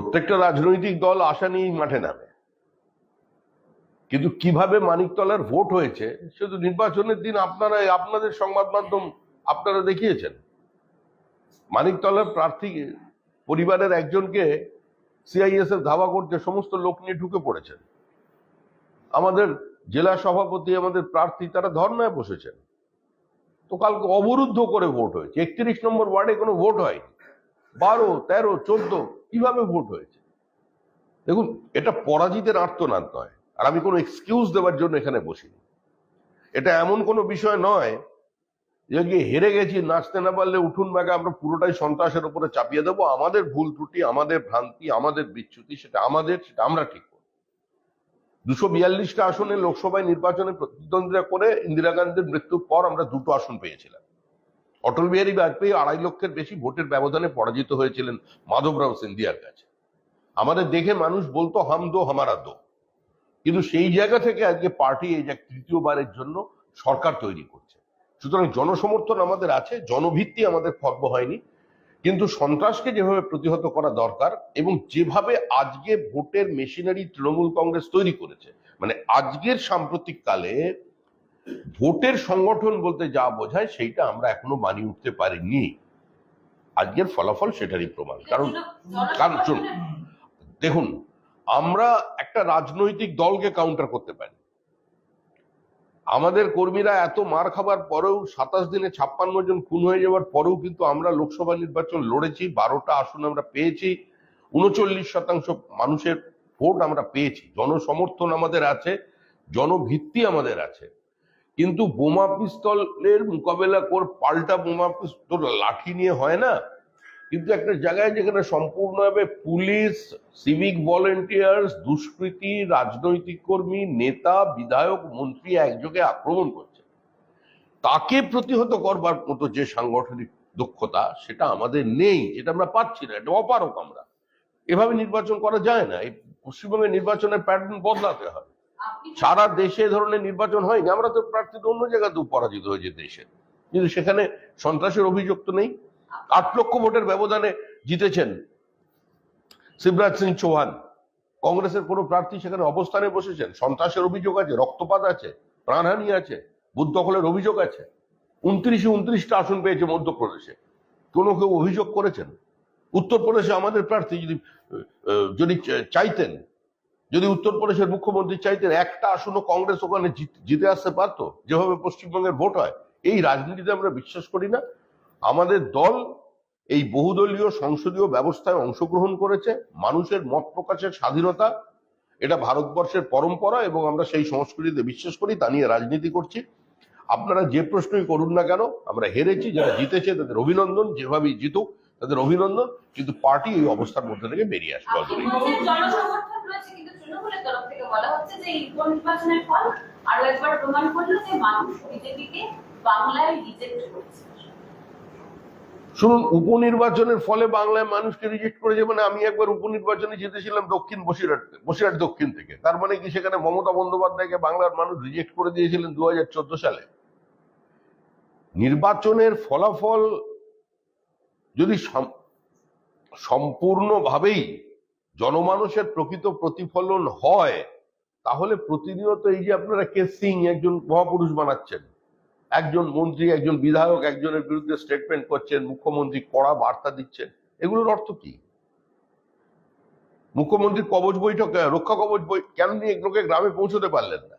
প্রত্যেকটা রাজনৈতিক দল আশা নিয়েই মাঠে নামে। কিন্তু কীভাবে মানিকতলার ভোট হয়েছে শুধু নির্বাচনের দিন আপনারা আপনাদের সংবাদ মাধ্যম আপনারা দেখিয়েছেন। মানিকতলার প্রার্থী, পরিবারের একজনকে সিআইএস এর ধাওয়া করতে সমস্ত লোক নিয়ে ঢুকে পড়েছেন। আমাদের জেলা সভাপতি, আমাদের প্রার্থী, তারা ধর্নায় বসেছেন। তো কালকে অবরুদ্ধ করে ভোট হয়েছে। একত্রিশ নম্বর ওয়ার্ডে কোনো ভোট হয়নি। বারো, তেরো, চোদ্দ কীভাবে ভোট হয়েছে? দেখুন, এটা পরাজিতের আর্তনাদ নয়, আর আমি কোনো এক্সকিউজ দেওয়ার জন্য এখানে বসিনি। এটা এমন কোনো বিষয় নয় যে হেরে গেছি, নাচতে না পারলে উঠুন ব্যাগে আমরা পুরোটাই সন্ত্রাসের উপরে চাপিয়ে দেবো, আমাদের ভুল ত্রুটি, আমাদের ভ্রান্তি, আমাদের বিচ্যুতি, সেটা আমাদের, সেটা আমরা ঠিক করব। দুশো বিয়াল্লিশটা আসনে লোকসভায় নির্বাচনে প্রতিদ্বন্দ্বিতা করে ইন্দিরা গান্ধীর মৃত্যুর পর আমরা দুটো আসন পেয়েছিলাম। অটল বিহারী বাজপেয়ী আড়াই লক্ষের বেশি ভোটের ব্যবধানে পরাজিত হয়েছিলেন মাধবরাও সিন্ধিয়ার কাছে। আমাদের দেখে মানুষ বলতো, হাম দো, হামারা দো। কিন্তু সেই জায়গা থেকে আজকে পার্টি এই যে তৃতীয়বারের জন্য সরকার তৈরি করছে। সুতরাং জনসমর্থন আমাদের আছে, জনভিত্তি আমাদের খর্ব হয়নি। কিন্তু সন্ত্রাসকে যেভাবে প্রতিহত করা দরকার এবং যেভাবে আজকে ভোটের মেশিনারি তৃণমূল কংগ্রেস তৈরি করেছে মানে আজকের সাম্প্রতিক কালে ভোটের সংগঠন বলতে যা বোঝায় সেইটা আমরা এখনও মানিয়ে উঠতে পারিনি। আজকের ফলাফল সেটারই প্রমাণ। কারণ কারণ শুনুন, দেখুন আমরা একটা রাজনৈতিক দলকে কাউন্টার করতে পারি। আমাদের কর্মীরা এত মার খাবার পরেও সাতাশ দিনে ছাপ্পান্ন জন খুন হয়ে যাওয়ার পরেও কিন্তু আমরা লোকসভা নির্বাচন লড়েছি বারোটা আসন আমরা পেয়েছি উনচল্লিশ শতাংশ মানুষের ভোট আমরা পেয়েছি। জনসমর্থন আমাদের আছে জনভিত্তি আমাদের আছে। কিন্তু বোমা পিস্তলের মোকাবেলা কর, পাল্টা বোমা পিস্তল, লাঠি নিয়ে হয় না। কিন্তু একটা জায়গায় যেখানে সম্পূর্ণভাবে পুলিশ সিভিক ভলেন্টিয়ার্স দুষ্কৃতী, রাজনৈতিক কর্মী, নেতা, বিধায়ক, মন্ত্রী একযোগে আক্রমণ করছে। তাকে প্রতিহত করবার মতো যে সাংগঠনিক দক্ষতা, সেটা আমাদের নেই, যেটা আমরা পাচ্ছি না, এটা অপারক আমরা। এভাবে নির্বাচন করা যায় না। এই পশ্চিমবঙ্গের নির্বাচনের প্যাটার্ন বদলাতে হয়। সারা দেশে ধরনের নির্বাচন হয়নি। আমরা তো প্রার্থী অন্য জায়গাতেও পরাজিত হয়েছে দেশে। কিন্তু সেখানে সন্ত্রাসের অভিযোগ তো নেই। আট লক্ষ ভোটের ব্যবধানে জিতেছেন শিবরাজ সিং চৌহান। কংগ্রেসের কোনো প্রার্থী সেখানে অবস্থানে বসেছেন। সন্ত্রাসের অভিযোগ আছে, রক্তপাত আছে, প্রাণহানি আছে, বুথ দখলের অভিযোগ আছে। উনত্রিশে উনত্রিশটা আসন পেয়েছে মধ্যপ্রদেশে। কোনো কেউ অভিযোগ করেছেন? উত্তরপ্রদেশে আমাদের প্রার্থী যদি যদি চাইতেন যদি উত্তরপ্রদেশের মুখ্যমন্ত্রী চাইতেন একটা আসনও কংগ্রেস ওখানে জিত- জিতে আসতে পারতো যেভাবে পশ্চিমবঙ্গের ভোট হয়। এই রাজনীতিতে আমরা বিশ্বাস করি না। আমাদের দল এই বহুদলীয় সংসদীয় ব্যবস্থায় অংশগ্রহণ করেছে মানুষের মত প্রকাশের স্বাধীনতা এটা ভারতবর্ষের পরম্পরা এবং আমরা সেই সংস্কৃতিতে বিশ্বাস করি তা নিয়ে রাজনীতি করছি। আপনারা যে প্রশ্নই করুন না কেন আমরা হেরেছি যারা জিতেছে তাদের অভিনন্দন যেভাবেই জিতুক তাদের অভিনন্দন কিন্তু পার্টি এই অবস্থার মধ্যে থেকে বেরিয়ে আসবে তৃণমূলের তরফ থেকে বলা হচ্ছে যে এই উপনির্বাচনের ফল আরও একবার প্রমাণ করল যে মানুষ বিজেপিকে বাংলায় রিজেক্ট করেছে। শুনুন, উপনির্বাচনের ফলে বাংলায় মানুষকে রিজেক্ট করেছে মানে আমি একবার উপনির্বাচনে জিতেছিলাম দক্ষিণ বসিরহাট বসিরহাট দক্ষিণ থেকে। তার মানে কি সেখানে মমতা বন্দ্যোপাধ্যায়কে বাংলার মানুষ রিজেক্ট করে দিয়েছিলেন দু হাজার চোদ্দ সালে? নির্বাচনের ফলাফল যদি সম- সম্পূর্ণভাবেই জনমানুষের প্রকৃত প্রতিফলন হয়, তাহলে প্রতিনিয়ত এই যে আপনারা কে সিং একজন মহাপুরুষ বানাচ্ছেন, একজন মন্ত্রী, একজন বিধায়ক, একজনের বিরুদ্ধে স্টেটমেন্ট করছেন, মুখ্যমন্ত্রী কড়া বার্তা দিচ্ছেন, এগুলোর অর্থ কি? মুখ্যমন্ত্রীর কবচ বৈঠক রক্ষা কবচ বই কেন নিয়ে এগুলোকে গ্রামে পৌঁছতে পারলেন না?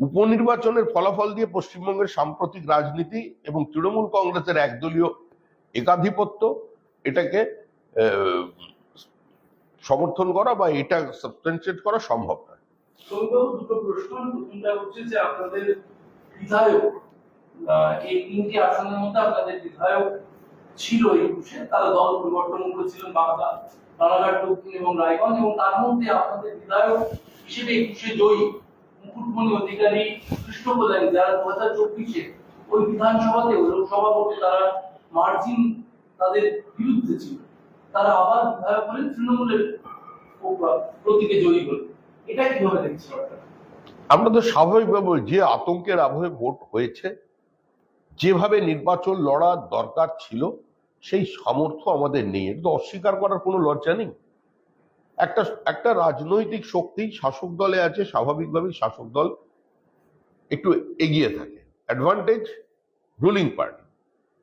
উপনির্বাচনের ফলাফল দিয়ে পশ্চিমবঙ্গের সাম্প্রতিক রাজনীতি এবং তৃণমূল কংগ্রেসের একদলীয় একাধিপত্য, এটাকে সমর্থন করা বা এটা সাবস্টেন্সিয়েট করা সম্ভব নয়। দুটো প্রশ্ন প্রথমটা হচ্ছে যে আপনাদের বিধায়ক এই তিনটি আসনের মধ্যে আপনাদের বিধায়ক ছিল একুশে তারা দল পরিবর্তন করেছিলেন বাংলা রানাঘাট দক্ষিণ এবং রায়গঞ্জ এবং তার মধ্যে আপনাদের বিধায়ক হিসেবে একুশে জয়ী মুকুটমণি অধিকারী, কৃষ্ণ প্রধানী, যারা দু হাজার চব্বিশে ওই বিধানসভাতে লোকসভা ভোটে তারা মার্জিন তাদের বিরুদ্ধে ছিল। তারা আবার বিধায়ক হলেন তৃণমূলের প্রতীকে জয়ী হলেন এটা কীভাবে আপনারা? আমরা তো স্বাভাবিকভাবে যে আতঙ্কের আবহে ভোট হয়েছে, যেভাবে নির্বাচন লড়ার দরকার ছিল, সেই সামর্থ্য আমাদের নেই। এটা তো অস্বীকার করার কোনো লজ্জা নেই। একটা একটা রাজনৈতিক শক্তি শাসক দলে আছে, স্বাভাবিকভাবেই শাসক দল একটু এগিয়ে থাকে। অ্যাডভান্টেজ রুলিং পার্টি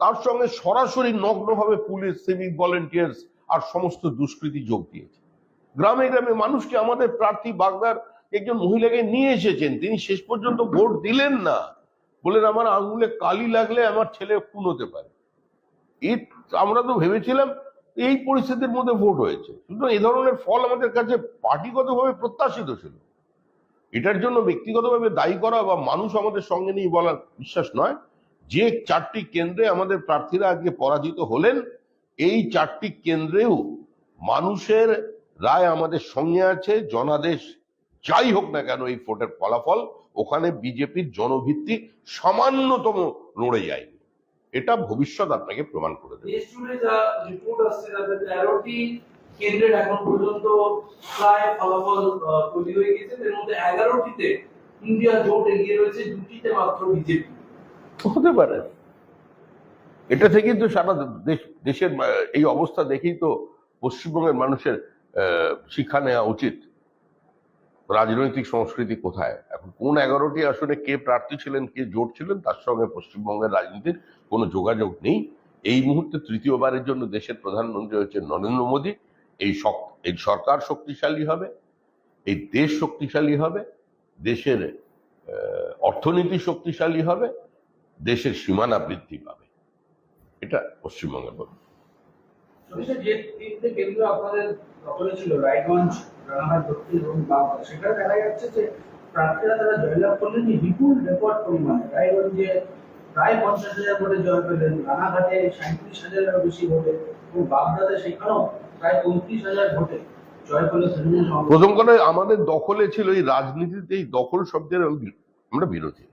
তার সঙ্গে সরাসরি নগ্নভাবে পুলিশ সিভিক ভলেন্টিয়ার্স আর সমস্ত দুষ্কৃতী যোগ দিয়েছে। গ্রামে গ্রামে মানুষকে আমাদের প্রার্থী বাগদার একজন মহিলাকে নিয়ে এসেছেন। তিনি শেষ পর্যন্ত ভোট দিলেন না। বলেন আমার আঙুলে কালি লাগলে আমার ছেলে খুন হতে পারে। এই আমরা তো ভেবেছিলাম এই পরিস্থিতির মধ্যে ভোট হয়েছে। সুতরাং এই ধরনের ফল আমাদের কাছে পার্টিগতভাবে প্রত্যাশিত ছিল। এটার জন্য ব্যক্তিগতভাবে দায়ী করা বা মানুষ আমাদের সঙ্গে নিয়ে বলার বিশ্বাস নয়। যে চারটি কেন্দ্রে আমাদের প্রার্থীরা আজকে পরাজিত হলেন, এই চারটি কেন্দ্রেও মানুষের রায় আমাদের সঙ্গে আছে জনাদেশ যাই হোক না কেন এই ভোটের ফলাফল ওখানে বিজেপির জনভিত্তি সামান্যতম নড়ে যায় এটা ভবিষ্যৎ আপনাকে প্রমাণ করে দেবে। দেশ জুড়ে যা রিপোর্ট আসছে যাতে তেরোটি কেন্দ্রের এখন পর্যন্ত প্রায় ফলাফল তৈরি হয়ে গেছে এর মধ্যে এগারোটিতে ইন্ডিয়া জোট এগিয়ে রয়েছে দুটিতে মাত্র বিজেপি। হতে পারে। এটা থেকেই তো সারা দেশ দেশের এই অবস্থা দেখেই তো পশ্চিমবঙ্গের মানুষের শিক্ষা নেওয়া উচিত। রাজনৈতিক সংস্কৃতি কোথায়? এখন কোন এগারোটি আসনে কে প্রার্থী ছিলেন, কে জোট ছিলেন, তার সঙ্গে পশ্চিমবঙ্গের রাজনীতির কোনো যোগাযোগ নেই। এই মুহূর্তে তৃতীয়বারের জন্য দেশের প্রধানমন্ত্রী হচ্ছে নরেন্দ্র মোদী। এই এই সরকার শক্তিশালী হবে, এই দেশ শক্তিশালী হবে, দেশের অর্থনীতি শক্তিশালী হবে, দেশের সীমানা বৃদ্ধি পাবে। এটা পশ্চিমবঙ্গের প্রথম কথা, আমাদের দখলে ছিল এই রাজনীতিতে, এই দখল শব্দের আমরা বিরোধী।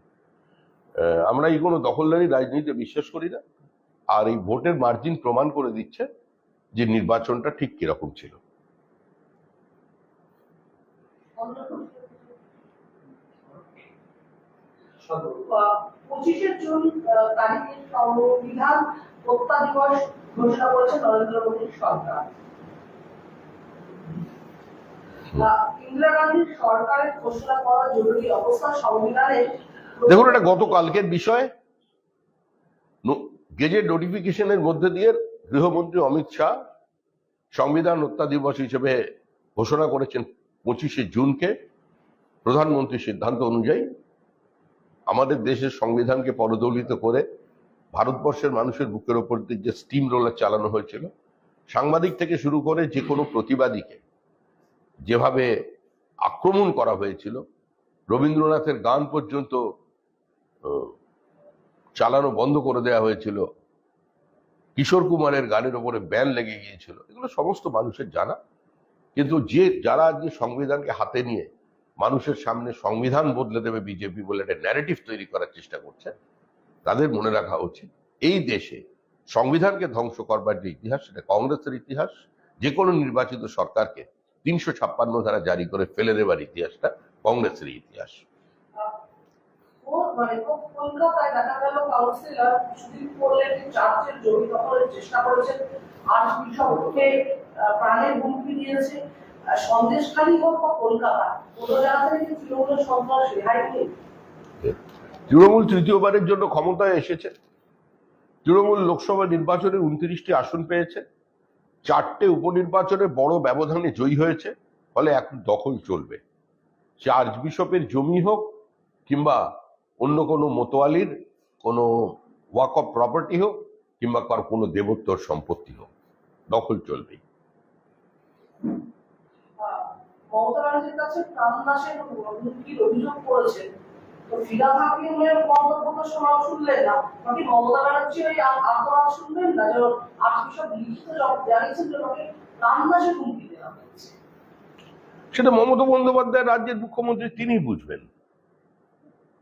আমরা এই কোনো দখলদারি রাজনীতিতে বিশ্বাস করি না। আর এই ভোটের মার্জিন প্রমাণ করে দিচ্ছে যে নির্বাচনটা ঠিক কীরকম ছিল। পঁচিশে জুন তারিখে সংবিধান হত্যা দিবস ঘোষণা করেছে নরেন্দ্র মোদীর সরকার। ইন্দিরা গান্ধীর সরকারের ঘোষণা করা জরুরি অবস্থা সংবিধানে দেখুন এটা গতকালকের বিষয়। গেজেট নোটিফিকেশনের মধ্যে দিয়ে গৃহমন্ত্রী অমিত শাহ সংবিধান হত্যা দিবস হিসেবে ঘোষণা করেছেন পঁচিশে জুনকে। প্রধানমন্ত্রীর সিদ্ধান্ত অনুযায়ী আমাদের দেশের সংবিধানকে পদদলিত করে ভারতবর্ষের মানুষের বুকের ওপর দিয়ে যে স্টিম রোলার চালানো হয়েছিল, সাংবাদিক থেকে শুরু করে যে কোনো প্রতিবাদীকে যেভাবে আক্রমণ করা হয়েছিল, রবীন্দ্রনাথের গান পর্যন্ত চালানো বন্ধ করে দেওয়া হয়েছিল কিশোর কুমারের গানের ওপরে ব্যান লেগে গিয়েছিল। এগুলো সমস্ত মানুষের জানা। কিন্তু যে, যারা আজকে সংবিধানকে হাতে নিয়ে মানুষের সামনে সংবিধান বদলে দেবে বিজেপি বলে একটা ন্যারেটিভ তৈরি করার চেষ্টা করছে, তাদের মনে রাখা উচিত এই দেশে সংবিধানকে ধ্বংস করবার যে ইতিহাস, সেটা কংগ্রেসের ইতিহাস, যে কোনো নির্বাচিত সরকারকে তিনশো ছাপ্পান্ন ধারা জারি করে ফেলে দেবার ইতিহাসটা কংগ্রেসের ইতিহাস। তৃণমূল তৃতীয়বারের জন্য ক্ষমতায় এসেছে। তৃণমূল লোকসভা নির্বাচনে উনত্রিশটি আসন পেয়েছে। চারটে উপনির্বাচনে বড় ব্যবধানে জয়ী হয়েছে, ফলে এখন দখল চলবে। সে আর্চ বিশপের জমি হোক কিংবা অন্য কোনো মোতোয়ালির কোনো ওয়াক অফ প্রপার্টি হোক কিংবা কার কোনো দেবোত্তর সম্পত্তি হোক দখল চলবেই। হয়েছে। সেটা মমতা বন্দ্যোপাধ্যায় রাজ্যের মুখ্যমন্ত্রী তিনি বুঝবেন।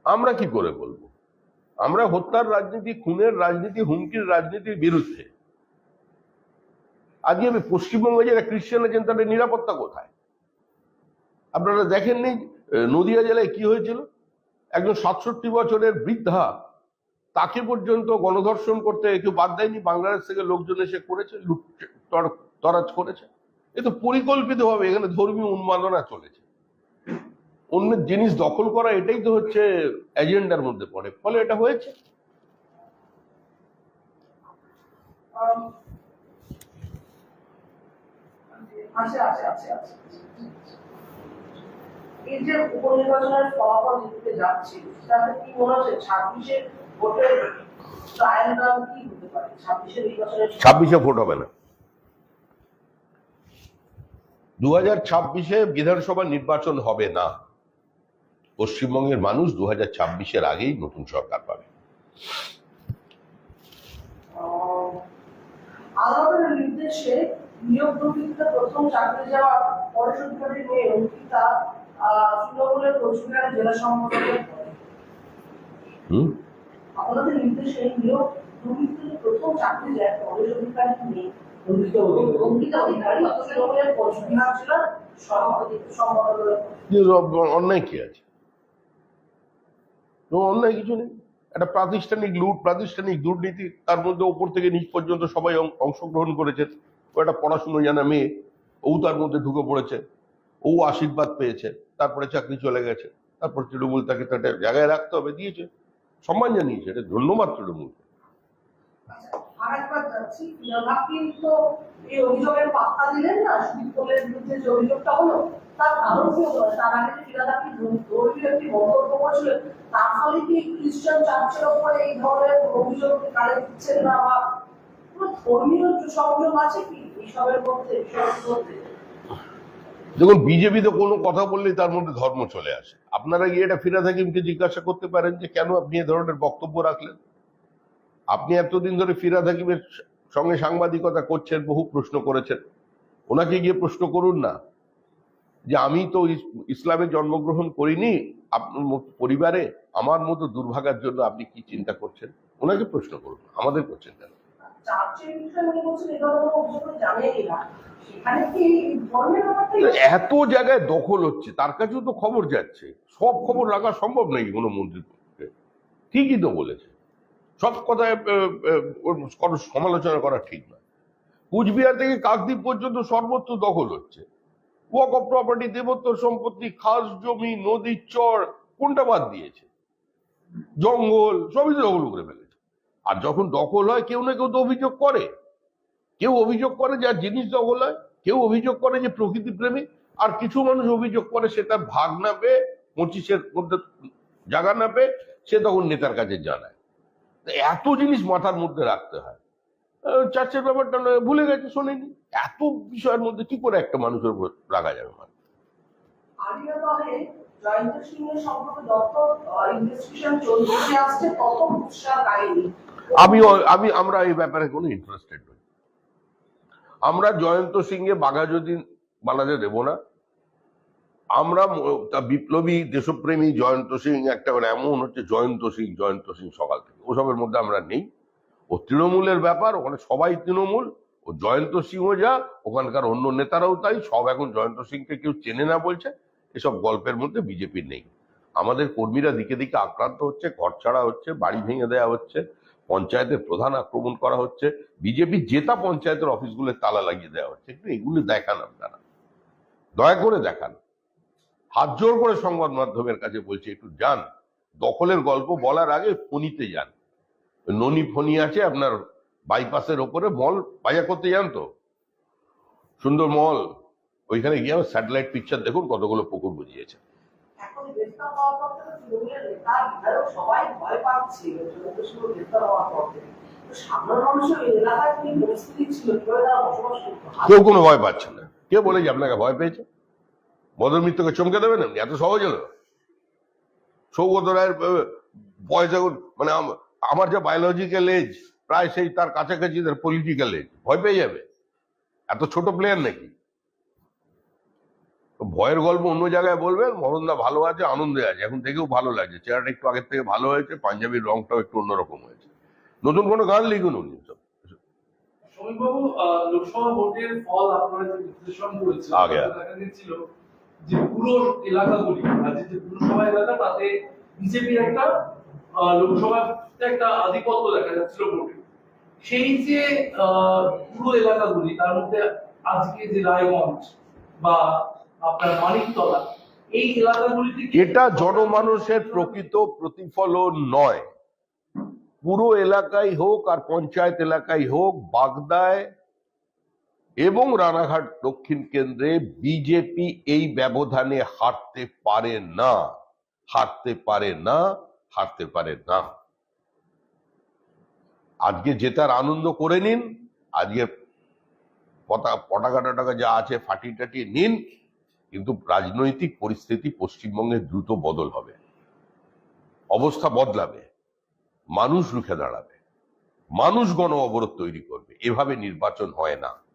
আমরা কি করে বলব? আমরা হত্যার রাজনীতি, খুনের রাজনীতি, হুমকির রাজনীতির বিরুদ্ধে। আজকে পশ্চিমবঙ্গে যারা খ্রিস্টান আছেন, তাদের নিরাপত্তা কোথায়? আপনারা দেখেননি নদিয়া জেলায় কি হয়েছিল? একজন সাতষট্টি বছরের বৃদ্ধা, তাকে পর্যন্ত গণধর্ষণ করতে কেউ বাদ দেয়নি, বাংলাদেশ থেকে লোকজন এসে করেছে লুট তর- তরাজ করেছে। এ তো পরিকল্পিত ভাবে এখানে ধর্মীয় উন্মাদনা চলেছে। অন্যের জিনিস দখল করা এটাই তো হচ্ছে এজেন্ডার মধ্যে পড়ে। ফলে এটা হয়েছে। আম, আছে আছে আছে আছে এই যে উপনির্বাচনের ফলাফল যেদিকে যাচ্ছে তাতে কি মনে হচ্ছে ছাব্বিশে ভোটের ট্রায়াল রান কি হতে পারে? ছাব্বিশে নির্বাচনের ছাব্বিশে ভোট হবে না। দু হাজার ছাব্বিশে বিধানসভা নির্বাচন হবে না। পশ্চিমবঙ্গের মানুষ দু হাজার ছাব্বিশের আগেই নতুন সরকার পাবে। আদালতের নির্দেশে নিয়োগ দুর্নীতিতে প্রথম চাকরি যাওয়া পরেশ অধিকারীর অঙ্কিতা তৃণমূলের কোচবিহার জেলা সম্পাদকের আদালতের নির্দেশে নিয়োগ দুর্নীতিতে প্রথম চাকরি যায় পরেশ অধিকারীর মেয়ে অঙ্কিতা অধিকারী। অঙ্কিতা অধিকারী তৃণমূলের কোচবিহার জেলার সভাপতি সম্পাদকের পদে। কিন্তু অ- অন্যায় কি আছে কোনো অন্যায় কিছু নেই। একটা প্রাতিষ্ঠানিক লুট, প্রাতিষ্ঠানিক দুর্নীতি, তার মধ্যে ওপর থেকে নিচ পর্যন্ত সবাই অংশগ্রহণ করেছে। ও একটা পড়াশুনো জানা মেয়ে, ও তার মধ্যে ঢুকে পড়েছে। ও আশীর্বাদ পেয়েছে, তারপরে চাকরি চলে গেছে। তারপর তৃণমূল তাকে একটা জায়গায় রাখতে হবে, দিয়েছে। সম্মান জানিয়েছে, এটা ধন্যবাদ তৃণমূল। আরেকবার যাচ্ছি এই অভিযোগের পাত্তা দিলেন না? সুদীপ বিরুদ্ধে যে অভিযোগটা হলো। তার তার আগে ধর্মীয় একটি মন্তব্য করেছিলেন তার ফলে কি খ্রিস্টান চার্চের ওপরে এই ধরনের অভিযোগ দিচ্ছেন না বা ধর্মীয় সংযোগ আছে কি এইসবের মধ্যে দেখুন বিজেপিতে কোনো কথা বললেই তার মধ্যে ধর্ম চলে আসে। আপনারা গিয়ে এটা ফিরাদ হাকিমকে জিজ্ঞাসা করতে পারেন যে কেন আপনি এ ধরনের বক্তব্য রাখলেন? আপনি এতদিন ধরে ফিরাদ হাকিমের সঙ্গে সাংবাদিকতা করছেন, বহু প্রশ্ন করেছেন। ওনাকে গিয়ে প্রশ্ন করুন না। যে আমি তো ইস- ইসলামে জন্মগ্রহণ করিনি আপনার মতো পরিবারে আমার মতো দুর্ভাগার জন্য আপনি কি চিন্তা করছেন? ওনাকে প্রশ্ন করুন আমাদের করছেন কেন? ধর্মের ব্যাপারটা এত জায়গায় দখল হচ্ছে তার কাছেও তো খবর যাচ্ছে সব খবর রাখা সম্ভব নাকি কোনো মন্ত্রীর পক্ষে ঠিকই তো বলেছে। সব কথায় সমালোচনা করা ঠিক না কুচবিহার থেকে কাকদ্বীপ পর্যন্ত সর্বত্র দখল হচ্ছে। ওয়াক অফ প্রপার্টি দেবত্ব সম্পত্তি, খাস জমি নদীর চর, কোনটা বাদ দিয়েছে? জঙ্গল, সবই তো দখল করে ফেলেছে। আর যখন দখল হয়, কেউ না কেউ তো অভিযোগ করে। কেউ অভিযোগ করে যার জিনিস দখল হয়, কেউ অভিযোগ করে যে প্রকৃতি প্রেমী, আর কিছু মানুষ অভিযোগ করে সে তার ভাগ না পেয়ে পঁচিশের মধ্যে জায়গা না পেয়ে, সে তখন নেতার কাছে জানায়। এত জিনিস মাথার মধ্যে রাখতে হয়। চার্চের ব্যাপারটা নয় ভুলে গেছে শোনেনি। এত বিষয়ের মধ্যে কি করে একটা মানুষের উপর রাখা যাবে মানে? আমি আমি আমরা এই ব্যাপারে কোনো ইন্টারেস্টেড নই। আমরা জয়ন্ত সিংহে বাঘা যদি বানাতে দেব না আমরা তা বিপ্লবী দেশপ্রেমী জয়ন্ত সিং একটা মানে এমন হচ্ছে জয়ন্ত সিং জয়ন্ত সিং সকাল থেকে। ওসবের মধ্যে আমরা নেই। ও তৃণমূলের ব্যাপার, ওখানে সবাই তৃণমূল, ও জয়ন্ত সিংও যা, ওখানকার অন্য নেতারাও তাই, সব এখন জয়ন্ত সিংকে কেউ চেনে না বলছে, এসব গল্পের মধ্যে বিজেপির নেই। আমাদের কর্মীরা দিকে দিকে আক্রান্ত হচ্ছে, ঘর ছাড়া হচ্ছে, বাড়ি ভেঙে দেওয়া হচ্ছে, পঞ্চায়েতের প্রধান আক্রমণ করা হচ্ছে, বিজেপি জেতা পঞ্চায়েতের অফিসগুলো তালা লাগিয়ে দেওয়া হচ্ছে। একটু এগুলো দেখান আপনারা। দয়া করে দেখান। হাত জোর করে সংবাদ মাধ্যমের কাছে বলছে, একটু যান। দখলের গল্প বলার আগে ফণিতে যান। ননি ফণি আছে আপনার বাইপাসের ওপরে মল বাজার করতে যান তো? সুন্দর মল ওইখানে গিয়ে স্যাটেলাইট পিকচার দেখুন কতগুলো পুকুর বুঝিয়েছে। কেউ কোনো ভয় পাচ্ছে না। কে বলে যে আপনাকে ভয় পেয়েছে? মদন মিত্রকে চমকে দেবেন এত সহজ হলো। সৌগত রায়ের এখন মানে আম- আমার যে বায়োলজিক্যাল এজ প্রায় সেই তার কাছাকাছি তার পলিটিক্যাল এজ ভয় পেয়ে যাবে। এত ছোট প্লেয়ার নাকি? ভয়ের গল্প অন্য জায়গায় বলবেন মরণদা ভালো আছে আনন্দে আছে। এখন থেকেও ভালো লাগছে। চেহারাটা একটু আগের থেকে ভালো হয়েছে পাঞ্জাবির রংটাও একটু অন্যরকম হয়েছে। নতুন কোনো গান লিখুন উনি। সব সমীরবাবু লোকসভা ভোটের ফল আপনারা যে বিশ্লেষণ করেছিলেন দেখা গেছিল যে পুরো এলাকাগুলি রাজ্যের যে পুরসভা এলাকা তাতে বিজেপির একটা একটা আধিপত্য দেখা যাচ্ছিল ভোটে। সেই যে পুরো এলাকাগুলি, তার মধ্যে আজকে যে রায়গঞ্জ বা আপনার মানিকতলা, এই এলাকাগুলিতে এটা জনমানুষের প্রকৃত প্রতিফলন নয়। পুরো এলাকায় হোক আর পঞ্চায়েত এলাকায় হোক, বাগদায় এবং রানাঘাট দক্ষিণ কেন্দ্রে বিজেপি এই ব্যবধানে হারতে পারে না, হারতে পারে না। হারতে পারে না। আজকে জেতার আনন্দ করে নিন, আজকে পটাকা টটাকা যা আছে ফাটিয়ে টাটিয়ে নিন, কিন্তু রাজনৈতিক পরিস্থিতি পশ্চিমবঙ্গে দ্রুত বদল হবে। অবস্থা বদলাবে। মানুষ রুখে দাঁড়াবে। মানুষ গণ অবরোধ তৈরি করবে। এভাবে নির্বাচন হয় না।